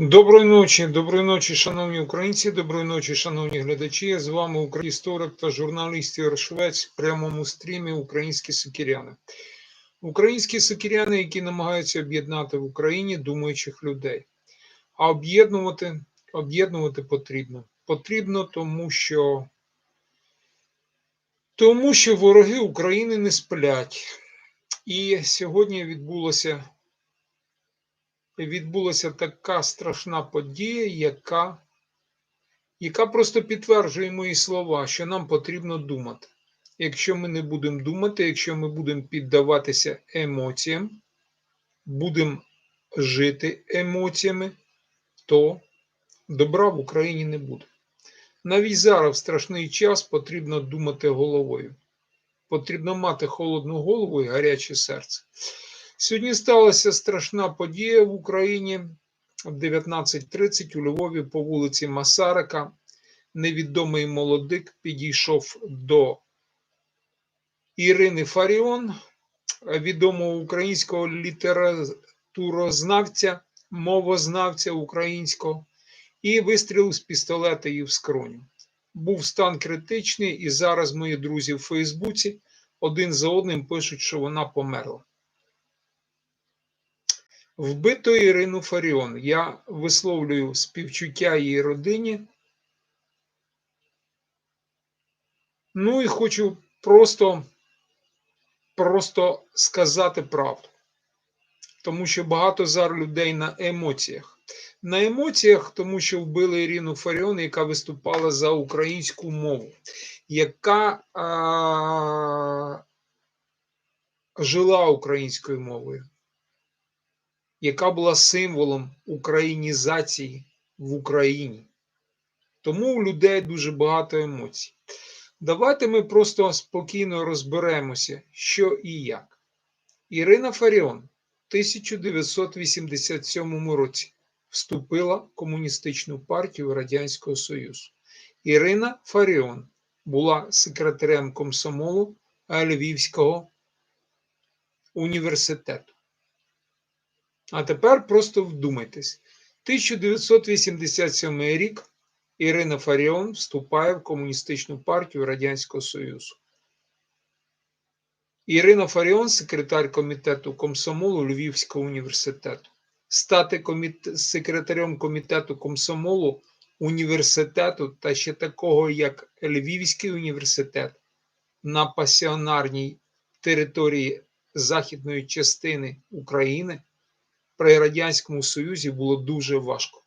Доброї ночі, доброї ночі, шановні українці, доброї ночі, шановні глядачі. З вами український та журналіст Ігор Швець в прямому стрімі Українські сокіряни. Українські сокіряни, які намагаються об'єднати в Україні думаючих людей. А об'єднувати, об'єднувати потрібно. Потрібно, тому що, тому що вороги України не сплять. І сьогодні відбулося відбулася така страшна подія, яка, яка просто підтверджує мої слова, що нам потрібно думати. Якщо ми не будемо думати, якщо ми будемо піддаватися емоціям, будемо жити емоціями, то добра в Україні не буде. Навіть зараз в страшний час потрібно думати головою. Потрібно мати холодну голову і гаряче серце. Сьогодні сталася страшна подія в Україні в 19.30 у Львові по вулиці Масарика. Невідомий молодик підійшов до Ірини Фаріон, відомого українського літературознавця, мовознавця українського, і вистрілив з пістолета її в скроню. Був стан критичний, і зараз мої друзі в Фейсбуці один за одним пишуть, що вона померла. Вбито Ірину Фаріон. Я висловлюю співчуття її родині. Ну і хочу просто, просто сказати правду. Тому що багато зараз людей на емоціях. На емоціях, тому що вбили Ірину Фаріон, яка виступала за українську мову, яка а, жила українською мовою яка була символом українізації в Україні. Тому у людей дуже багато емоцій. Давайте ми просто спокійно розберемося, що і як. Ірина Фаріон в 1987 році вступила в Комуністичну партію Радянського Союзу. Ірина Фаріон була секретарем комсомолу Львівського університету. А тепер просто вдумайтесь. 1987 рік Ірина Фаріон вступає в Комуністичну партію Радянського Союзу. Ірина Фаріон, секретар комітету комсомолу Львівського університету. Стати коміт... секретарем комітету комсомолу університету та ще такого, як Львівський університет на пасіонарній території західної частини України при Радянському Союзі було дуже важко.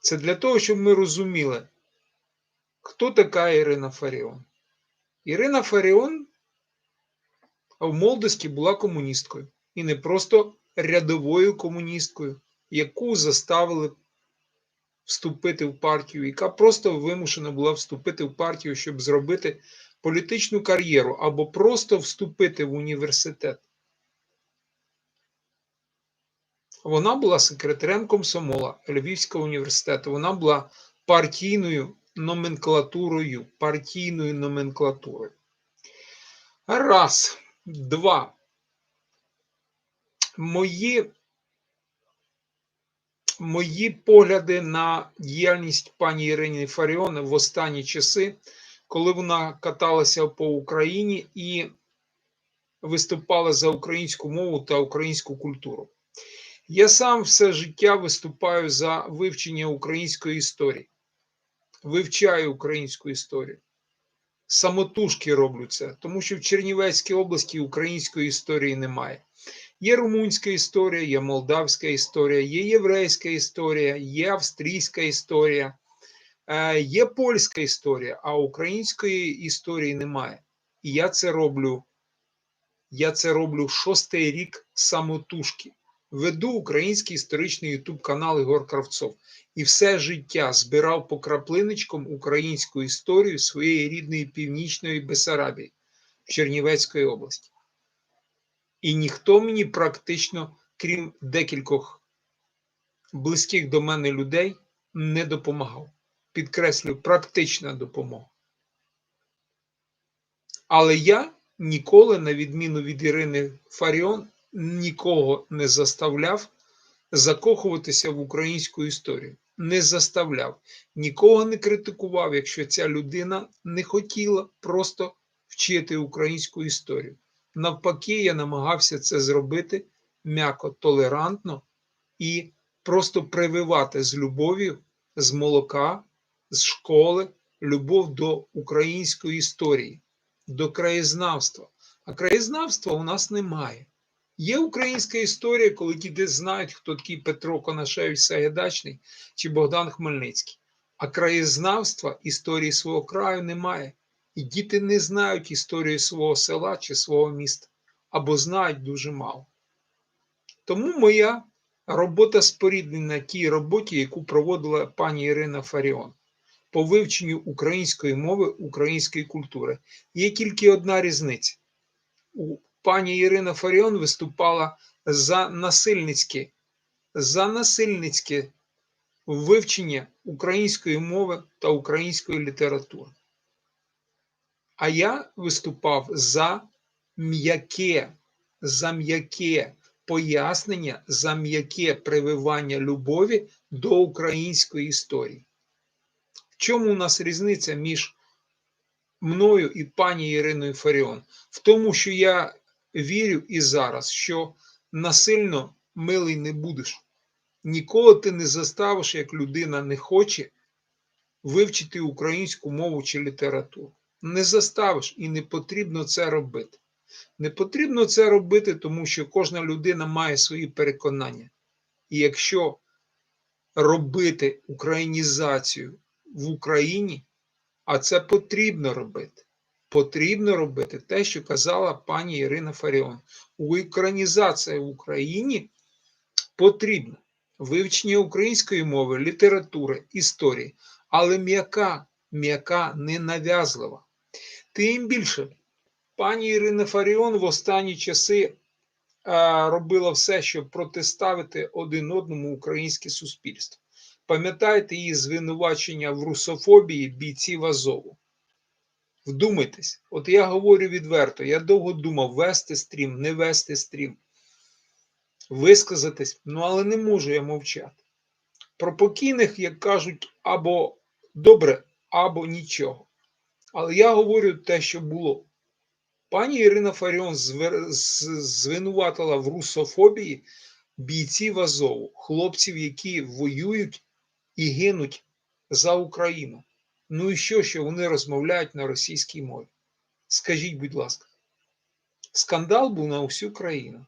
Це для того, щоб ми розуміли, хто така Ірина Фаріон. Ірина Фаріон в молодості була комуністкою. І не просто рядовою комуністкою, яку заставили вступити в партію, яка просто вимушена була вступити в партію, щоб зробити політичну кар'єру або просто вступити в університет. Вона була секретарем комсомола Львівського університету. Вона була партійною номенклатурою. Партійною номенклатурою. Раз, два. Мої мої погляди на діяльність пані Ірини Фаріони в останні часи, коли вона каталася по Україні і виступала за українську мову та українську культуру. Я сам все життя виступаю за вивчення української історії, вивчаю українську історію. Самотужки роблю це, тому що в Чернівецькій області української історії немає. Є румунська історія, є молдавська історія, є єврейська історія, є австрійська історія, е, є польська історія, а української історії немає. І я це роблю. Я це роблю шостий рік самотужки веду український історичний ютуб канал Ігор Кравцов і все життя збирав по краплиночкам українську історію своєї рідної північної Бесарабії Чернівецької області. І ніхто мені практично, крім декількох близьких до мене людей, не допомагав. Підкреслю, практична допомога. Але я ніколи, на відміну від Ірини Фаріон, нікого не заставляв закохуватися в українську історію. Не заставляв, нікого не критикував, якщо ця людина не хотіла просто вчити українську історію. Навпаки, я намагався це зробити м'яко, толерантно і просто прививати з любов'ю, з молока, з школи, любов до української історії, до краєзнавства. А краєзнавства у нас немає. Є українська історія, коли діти знають, хто такий Петро Конашевич Сагайдачний чи Богдан Хмельницький. А краєзнавства історії свого краю немає. І діти не знають історію свого села чи свого міста, або знають дуже мало. Тому моя робота споріднена тій роботі, яку проводила пані Ірина Фаріон по вивченню української мови, української культури. Є тільки одна різниця. У пані Ірина Фаріон виступала за насильницьке, за насильницьке вивчення української мови та української літератури. А я виступав за м'яке, за м'яке пояснення, за м'яке прививання любові до української історії. В чому у нас різниця між мною і пані Іриною Фаріон? В тому, що я вірю і зараз, що насильно милий не будеш. Ніколи ти не заставиш, як людина не хоче вивчити українську мову чи літературу. Не заставиш і не потрібно це робити. Не потрібно це робити, тому що кожна людина має свої переконання. І якщо робити українізацію в Україні, а це потрібно робити, потрібно робити те, що казала пані Ірина Фаріон. Українізація в Україні потрібна. Вивчення української мови, літератури, історії, але м'яка, м'яка, ненав'язлива. Тим більше, пані Ірина Фаріон в останні часи робила все, щоб протиставити один одному українське суспільство. Пам'ятаєте її звинувачення в русофобії бійців Азову? Вдумайтесь, от я говорю відверто, я довго думав, вести стрім, не вести стрім, висказатись, ну але не можу я мовчати. Про покійних, як кажуть, або добре, або нічого. Але я говорю те, що було. Пані Ірина Фаріон звинуватила в русофобії бійців Азову, хлопців, які воюють і гинуть за Україну. Ну і що, що вони розмовляють на російській мові? Скажіть, будь ласка, скандал був на всю країну.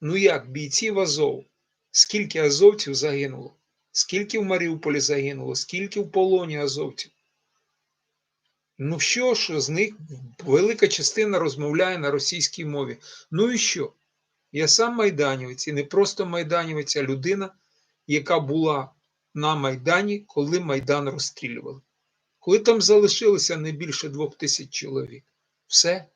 Ну як, бійців Азов? Скільки азовців загинуло? Скільки в Маріуполі загинуло, скільки в полоні азовців? Ну що ж, з них велика частина розмовляє на російській мові. Ну і що? Я сам майданівець, і не просто майданівець, а людина, яка була на Майдані, коли Майдан розстрілювали. Коли там залишилося не більше двох тисяч чоловік. Все.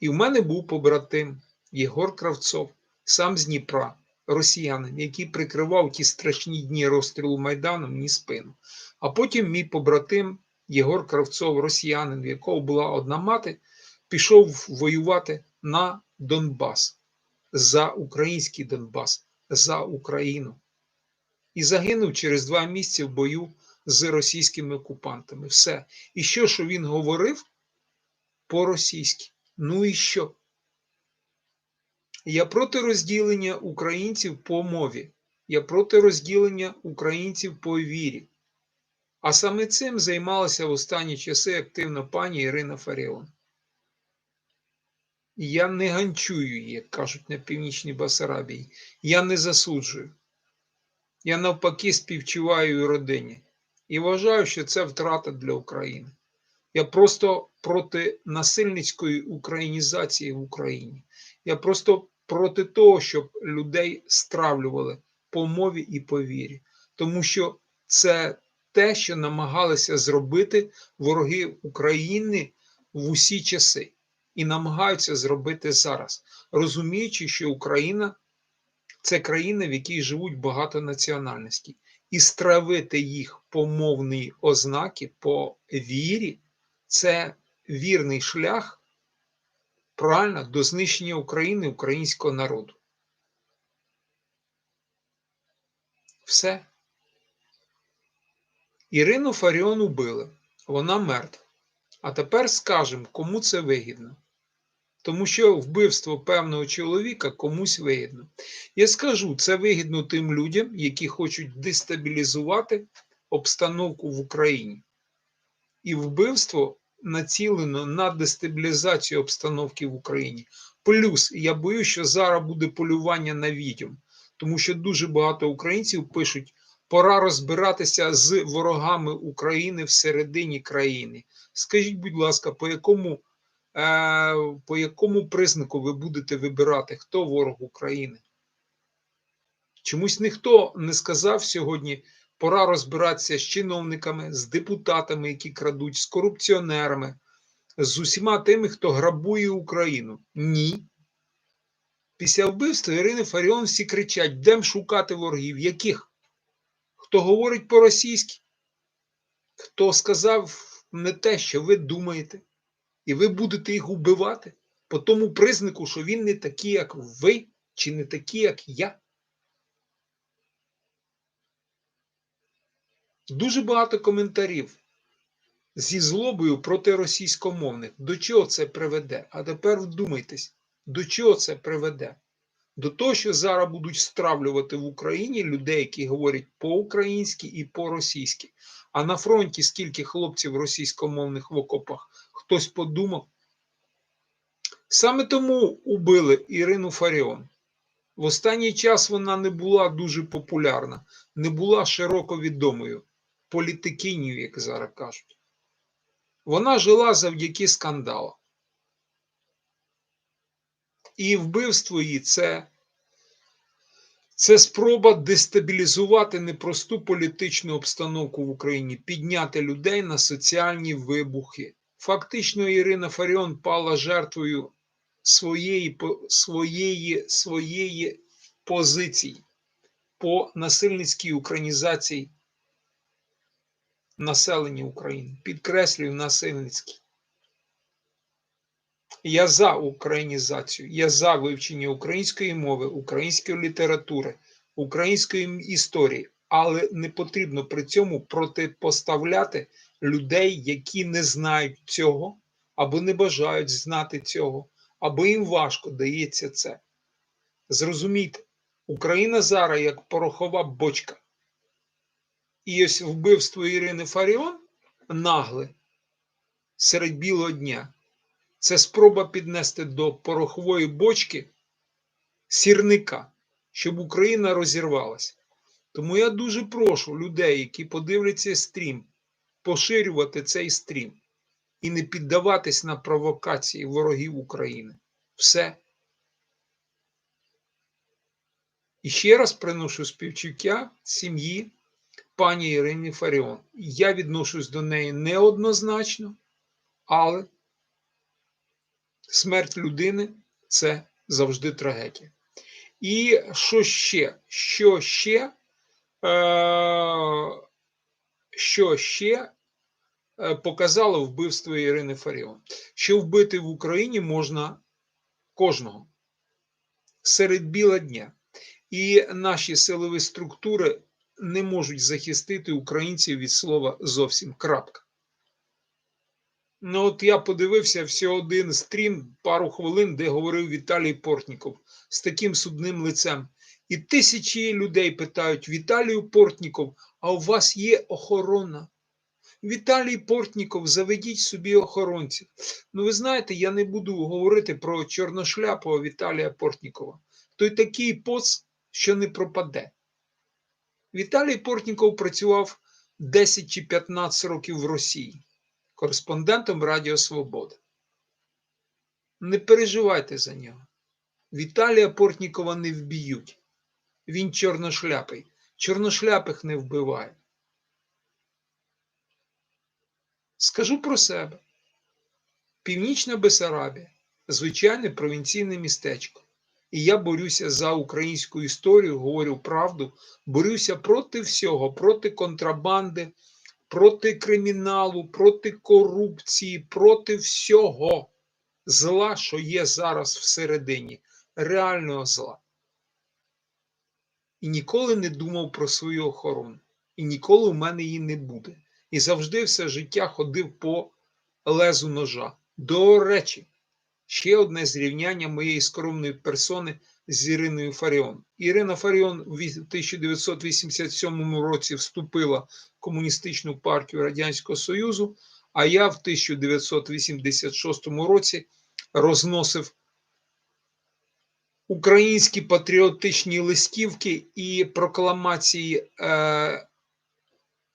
І в мене був побратим Єгор Кравцов, сам з Дніпра, росіянин, який прикривав ті страшні дні розстрілу Майдану мені спину. А потім мій побратим Єгор Кравцов, росіянин, в якого була одна мати, пішов воювати на Донбас за український Донбас, за Україну. І загинув через два місяці в бою з російськими окупантами. Все. І що, що він говорив по-російськи? Ну і що? Я проти розділення українців по мові. Я проти розділення українців по вірі. А саме цим займалася в останні часи активно пані Ірина Фаріон. Я не ганчую як кажуть на північній Басарабії. Я не засуджую. Я навпаки співчуваю родині і вважаю, що це втрата для України. Я просто проти насильницької українізації в Україні. Я просто проти того, щоб людей стравлювали по мові і по вірі. Тому що це те, що намагалися зробити вороги України в усі часи, і намагаються зробити зараз, розуміючи, що Україна це країна, в якій живуть багато національностей, і стравити їх по мовній ознаки, по вірі, це вірний шлях правильно до знищення України, українського народу. Все. Ірину Фаріон убили. Вона мертва. А тепер скажемо, кому це вигідно. Тому що вбивство певного чоловіка комусь вигідно. Я скажу, це вигідно тим людям, які хочуть дестабілізувати обстановку в Україні. І вбивство націлено на дестабілізацію обстановки в Україні. Плюс я боюся, що зараз буде полювання на відьом, тому що дуже багато українців пишуть: пора розбиратися з ворогами України всередині країни. Скажіть, будь ласка, по якому, по якому признаку ви будете вибирати, хто ворог України? Чомусь ніхто не сказав сьогодні, пора розбиратися з чиновниками, з депутатами, які крадуть, з корупціонерами, з усіма тими, хто грабує Україну. Ні. Після вбивства Ірини Фаріон всі кричать: де шукати ворогів? Яких? Хто говорить по-російськи? Хто сказав не те, що ви думаєте, і ви будете їх убивати по тому признаку, що він не такий, як ви, чи не такий, як я? Дуже багато коментарів зі злобою проти російськомовних. До чого це приведе? А тепер вдумайтесь, до чого це приведе? До того, що зараз будуть стравлювати в Україні людей, які говорять по-українськи і по-російськи. А на фронті скільки хлопців російськомовних в окопах хтось подумав. Саме тому убили Ірину Фаріон. В останній час вона не була дуже популярна, не була широко відомою політикинів, як зараз кажуть. Вона жила завдяки скандалу. І вбивство її це, це спроба дестабілізувати непросту політичну обстановку в Україні, підняти людей на соціальні вибухи. Фактично, Ірина Фаріон пала жертвою своєї, своєї, своєї позиції по насильницькій українізації населення України. Підкреслюю насильницький. Я за українізацію, я за вивчення української мови, української літератури, української історії, але не потрібно при цьому протипоставляти людей, які не знають цього, або не бажають знати цього, або їм важко дається це. Зрозумійте, Україна зараз як порохова бочка. І ось вбивство Ірини Фаріон нагле серед білого дня. Це спроба піднести до порохової бочки сірника, щоб Україна розірвалася. Тому я дуже прошу людей, які подивляться стрім, поширювати цей стрім і не піддаватись на провокації ворогів України. Все. І ще раз приношу співчуття сім'ї пані Ірині Фаріон. Я відношусь до неї неоднозначно, але смерть людини це завжди трагедія. І що ще? Що ще? Е, що ще показало вбивство Ірини Фаріон? Що вбити в Україні можна кожного серед біла дня. І наші силові структури не можуть захистити українців від слова зовсім крапка. Ну, от я подивився всього один стрім, пару хвилин, де говорив Віталій Портніков з таким судним лицем. І тисячі людей питають: Віталію Портніков, а у вас є охорона? Віталій Портніков, заведіть собі охоронців. Ну, ви знаєте, я не буду говорити про чорношляпого Віталія Портнікова. Той такий поц, що не пропаде. Віталій Портніков працював 10 чи 15 років в Росії кореспондентом Радіо Свобода. Не переживайте за нього. Віталія Портнікова не вб'ють. Він чорношляпий. Чорношляпих не вбиває. Скажу про себе. Північна Бесарабія звичайне провінційне містечко. І я борюся за українську історію, говорю правду, борюся проти всього, проти контрабанди, проти криміналу, проти корупції, проти всього зла, що є зараз всередині, реального зла. і ніколи не думав про свою охорону. І ніколи у мене її не буде. І завжди все життя ходив по лезу ножа. До речі, ще одне зрівняння моєї скромної персони з Іриною Фаріон. Ірина Фаріон в 1987 році вступила в Комуністичну партію Радянського Союзу, а я в 1986 році розносив українські патріотичні листівки і прокламації е,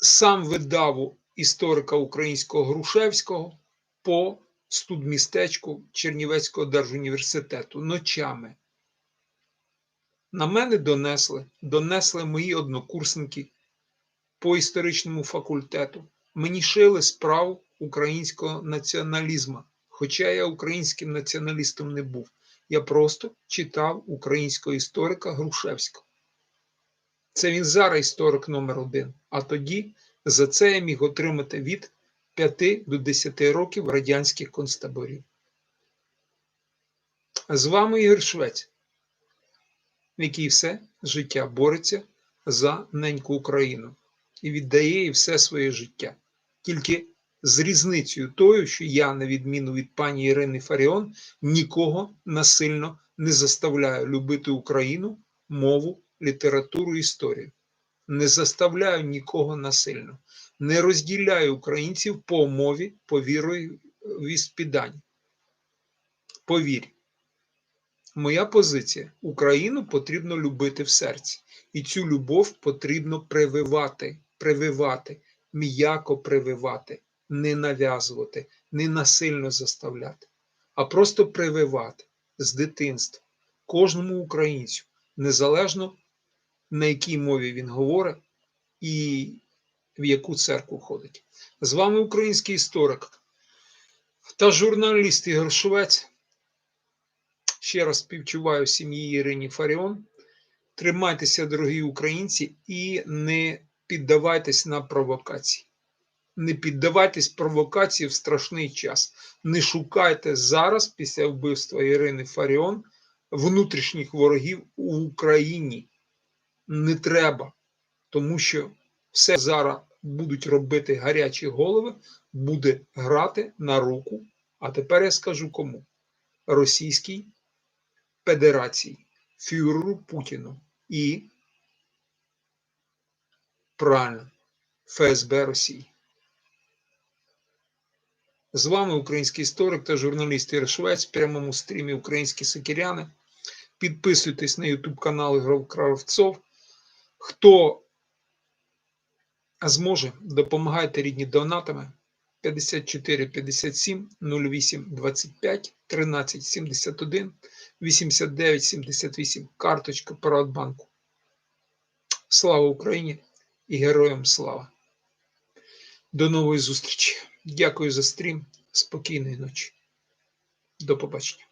сам видаву історика українського Грушевського по студмістечку Чернівецького держуніверситету ночами. На мене донесли, донесли мої однокурсники по історичному факультету. Мені шили справу українського націоналізму, хоча я українським націоналістом не був. Я просто читав українського історика Грушевського. Це він зараз історик номер один. А тоді за це я міг отримати від 5 до 10 років радянських концтаборів. З вами Ігор Швець, який все життя бореться за неньку Україну і віддає їй все своє життя. Тільки з різницею тою, що я, на відміну від пані Ірини Фаріон, нікого насильно не заставляю любити Україну, мову, літературу, історію. Не заставляю нікого насильно, не розділяю українців по мові, по вірою віспіданні. Повір, моя позиція: Україну потрібно любити в серці, і цю любов потрібно прививати, прививати, м'яко прививати, не нав'язувати, не насильно заставляти, а просто прививати з дитинства кожному українцю, незалежно на якій мові він говорить і в яку церкву ходить. З вами український історик та журналіст Ігор Швець. Ще раз співчуваю сім'ї Ірині Фаріон. Тримайтеся, дорогі українці, і не піддавайтесь на провокації. Не піддавайтесь провокації в страшний час. Не шукайте зараз, після вбивства Ірини Фаріон, внутрішніх ворогів у Україні. Не треба, тому що все зараз будуть робити гарячі голови, буде грати на руку. А тепер я скажу кому: Російській Федерації, фюреру Путіну і правильно ФСБ Росії. З вами український історик та журналіст Ігор Швець в прямому стрімі Українські Сокіряни. Підписуйтесь на YouTube канал Ігор Кравцов. Хто зможе, допомагайте рідні донатами 54 57 08 25 13 71 89 78 карточка Приватбанку. Слава Україні і героям слава! До нової зустрічі! Дякую за стрім. Спокійної ночі. До побачення.